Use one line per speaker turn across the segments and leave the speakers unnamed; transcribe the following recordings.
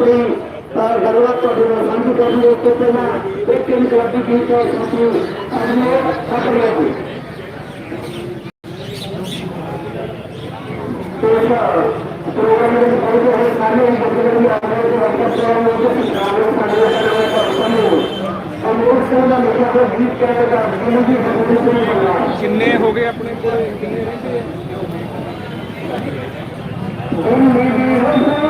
ਆਪਣੀ ਗੱਲਬਾਤ ਤੁਹਾਡੇ ਨਾਲ ਸਾਂਝੀ ਕਰਨ ਲਈ। ਤੋਂ ਪਹਿਲਾਂ ਇੱਕ ਇਨਕਲਾਬੀ ਗੀਤ ਸਾਥੀ ਅਜਮੇਰ ਖਤਰੇ ਦੀ ਪ੍ਰੋਗਰਾਮ ਦੇ ਵਿੱਚ ਹੋਏ ਸਾਰੇ ਬੱਚਿਆਂ ਦੀ ਆਵਾਜ਼ ਦੇ ਤੋਂ ਉਹ ਕੁਝ ਗਾਣੇ ਸਾਡੇ ਨਾਲ ਪਰਸਨ ਅਮੋਲ ਸਿੰਘ ਦਾ ਹੋਇਆ ਗੀਤ ਕਹਿੰਦਾ ਜਿਹਨੂੰ ਵੀ ਬਦਲੇ ਤੋਂ ਬਣਾ।
ਕਿੰਨੇ ਹੋ ਗਏ ਆਪਣੇ ਕੋਲ ਕਿੰਨੇ ਰਹਿੰਦੇ ਆ
ਉਮੀ ਦੀ ਹੁਕਮ ਤੇਰੀ ਲੋਕਾਂ ਦੀ ਮੈਂ ਉਹਨੇ ਲੋਕਾਂ ਹੜ ਲੈ ਜੁਗਾੜਾ ਸਮਾਨੀ ਤਾਨਾ ਲੋਕਾਂ ਹੜ ਲੈ ਜੁਗਾੜਾ ਰੰਗ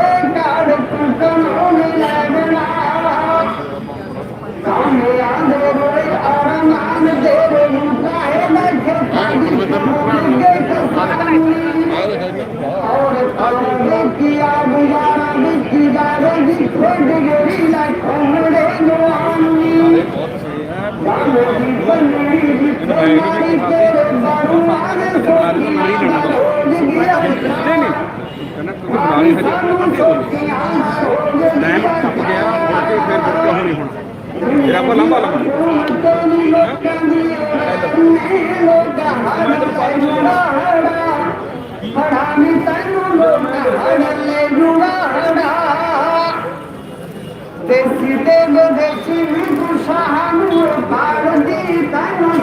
ਟਾਈਮ ਟੱਪ ਗਿਆ ਮੁੜ ਕੇ ਫਿਰ ਮੁੜ ਹੋਣੀ ਹੁਣ ਫਿਰ ਆਪਾਂ ਲੰਬਾ ਲਵਾਂਗੇ
ਪੜਾਮੀ ਦੇਸੀ ਦੇ ਵਿਦੇਸ਼ੀ ਵੀ ਗੁਸ਼ਾਹਾਂ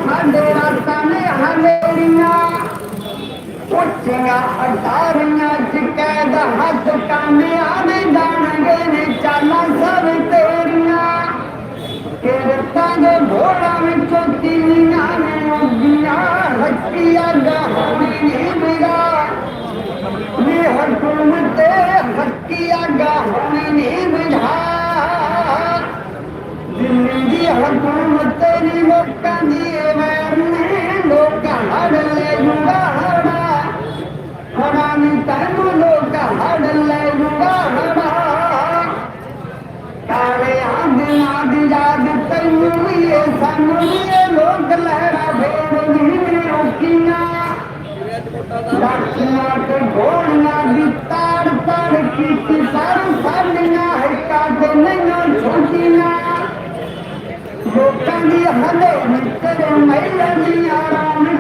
ਸਾਡੇ ਰਾਤਾਂ ਨੇ ਹਲੇੜੀਆਂ ਉੱਚੀਆਂ ਅਟਾਰੀਆਂ ਜਿੱਕੇ ਦਾ ਹੱਥ ਕਾਮਿਆਬ ਜਾਣਗੇ ਨੇ ਚਾਲਾਂ ਸਭ ਤੇਰੀਆਂ। ਕਿਰਤਾਂ ਦੇ ਭੋਲਾ ਵਿੱਚੋਂ ਤੀਆਂ ਨੇ ਉੱਗੀਆਂ, ਹੱਟੀਆਂ ਗਾਹਣੀ ਨੀ ਮੇਰਾ ਨੀ ਹਕੂਮਤ ਤੇ ਹੱਟੀਆਂ ਗਾਹਣੀ ਨੀ ਤੇਰੀ ਲੋਕਾਂ ਦੀ ਵੈਰ ਲੋਕਾਂ ਹੜ ਲੈ ਹੜਾ ਹੜਾ ਨੀ ਤੈਨੂੰ ਲੋਕਾਂ ਹੜ ਲੈ ਹੜਾ ਕਾਲੇ ਆਂਦੀਆਂ ਦੀ। ਯਾਦ ਤੈਨੂੰ ਵੀ ਇਹ ਸਾਨੂੰ ਵੀ ਇਹ ਲੋਕ ਲਹਿਰਾ ਫੇਰ ਨਹੀਂ ਰੋਕੀਆਂ ਲਾਠੀਆਂ ਤੇ ਗੋਲੀਆਂ ਦੀ ਤਾੜ ਤਾੜ ਕੀਤੀ تنهي هاندي مٿي تي ميريان جي آڻي